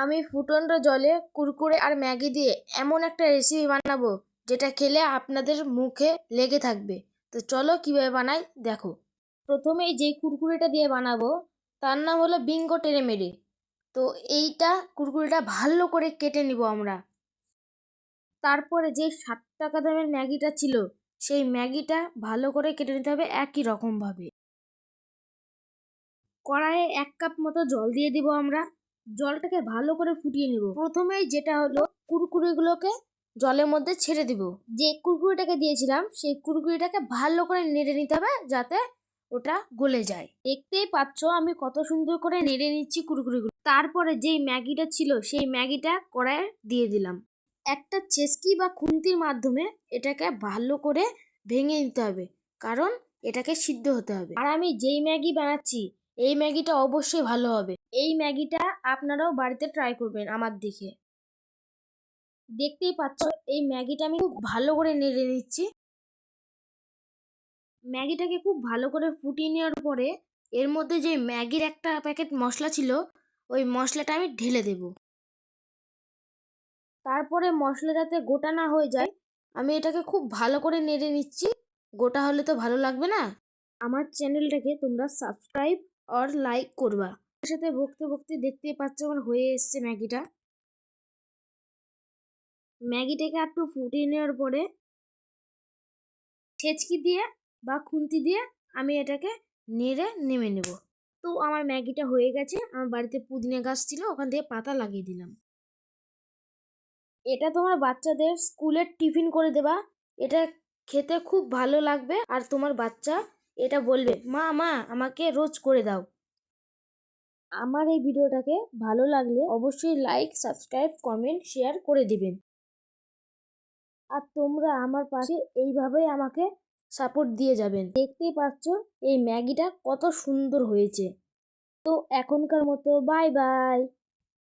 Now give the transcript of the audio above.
আমি ফুটন্ত জলে কুরকুরে আর ম্যাগি দিয়ে এমন একটা রেসিপি বানাবো, যেটা খেলে আপনাদের মুখে লেগে থাকবে। তো চলো কীভাবে বানাই, দেখো। প্রথমেই যেই কুরকুরেটা দিয়ে বানাবো, তার নাম হলো বিঙ্গো টেরেমেরে তো এইটা, কুরকুরেটা ভালো করে কেটে নিব আমরা। তারপরে যে ষাট টাকা দামের ম্যাগিটা ছিল, সেই ম্যাগিটা ভালো করে কেটে নিতে হবে একই রকমভাবে কড়াইয়ে এক কাপ মতো জল দিয়ে দিব আমরা। জলটাকে ভালো করে ফুটিয়ে নিব। প্রথমেই যেটা হলো, কুরকুরেগুলোকে জলের মধ্যে ছেড়ে দিব। যে কুরকুরিটাকে দিয়েছিলাম, সেই কুরকুরিটাকে ভালো করে নেড়ে নিতে হবে যাতে ওটা গলে যায়। দেখতেই পাচ্ছ আমি কত সুন্দর করে নেড়ে নিচ্ছি কুরকুরিগুলো। তারপরে যেই ম্যাগিটা ছিল, সেই ম্যাগিটা কড়াইয়ে দিয়ে দিলাম। একটা চেসকি বা খুন্তির মাধ্যমে এটাকে ভালো করে ভেঙে নিতে হবে, কারণ এটাকে সিদ্ধ হতে হবে। আর আমি যেই ম্যাগি বানাচ্ছি এই ম্যাগিটা অবশ্যই ভালো হবে। এই ম্যাগিটা আপনারাও বাড়িতে ট্রাই করবেন আমার দেখে। দেখতেই পাচ্ছ, এই ম্যাগিটা আমি খুব ভালো করে নেড়ে নিচ্ছি। ম্যাগিটাকে খুব ভালো করে ফুটিয়ে নেওয়ার পরে এর মধ্যে যে ম্যাগির একটা প্যাকেট মশলা ছিল, ওই মশলাটা আমি ঢেলে দেব। তারপরে মশলা যাতে গোটা না হয়ে যায়, আমি এটাকে খুব ভালো করে নেড়ে নিচ্ছি। গোটা হলে তো ভালো লাগবে না। আমার চ্যানেলটাকে তোমরা সাবস্ক্রাইব আর লাইক করবা। সাথে বকতে বকতে দেখতেই পাচ্ছ আমার হয়ে এসছে ম্যাগিটা। ম্যাগিটাকে একটু ফুটিয়ে নেওয়ার পরে ছেচকি দিয়ে বা খুন্তি দিয়ে আমি এটাকে নেড়ে নেমে নেব। তো আমার ম্যাগিটা হয়ে গেছে। আমার বাড়িতে পুদিনা গাছ ছিল, ওখান থেকে পাতা লাগিয়ে দিলাম। এটা তোমার বাচ্চাদের স্কুলের টিফিন করে দেবা। এটা খেতে খুব ভালো লাগবে। আর তোমার বাচ্চা এটা বলবে, মা মা, আমাকে রোজ করে দাও। আমার এই ভিডিওটাকে ভালো লাগলে অবশ্যই লাইক সাবস্ক্রাইব কমেন্ট শেয়ার করে দিবেন। আর তোমরা আমার পাশে এইভাবেই আমাকে সাপোর্ট দিয়ে যাবেন। দেখতেই পাচ্ছ এই ম্যাগিটা কত সুন্দর হয়েছে। তো এখনকার মতো বাই বাই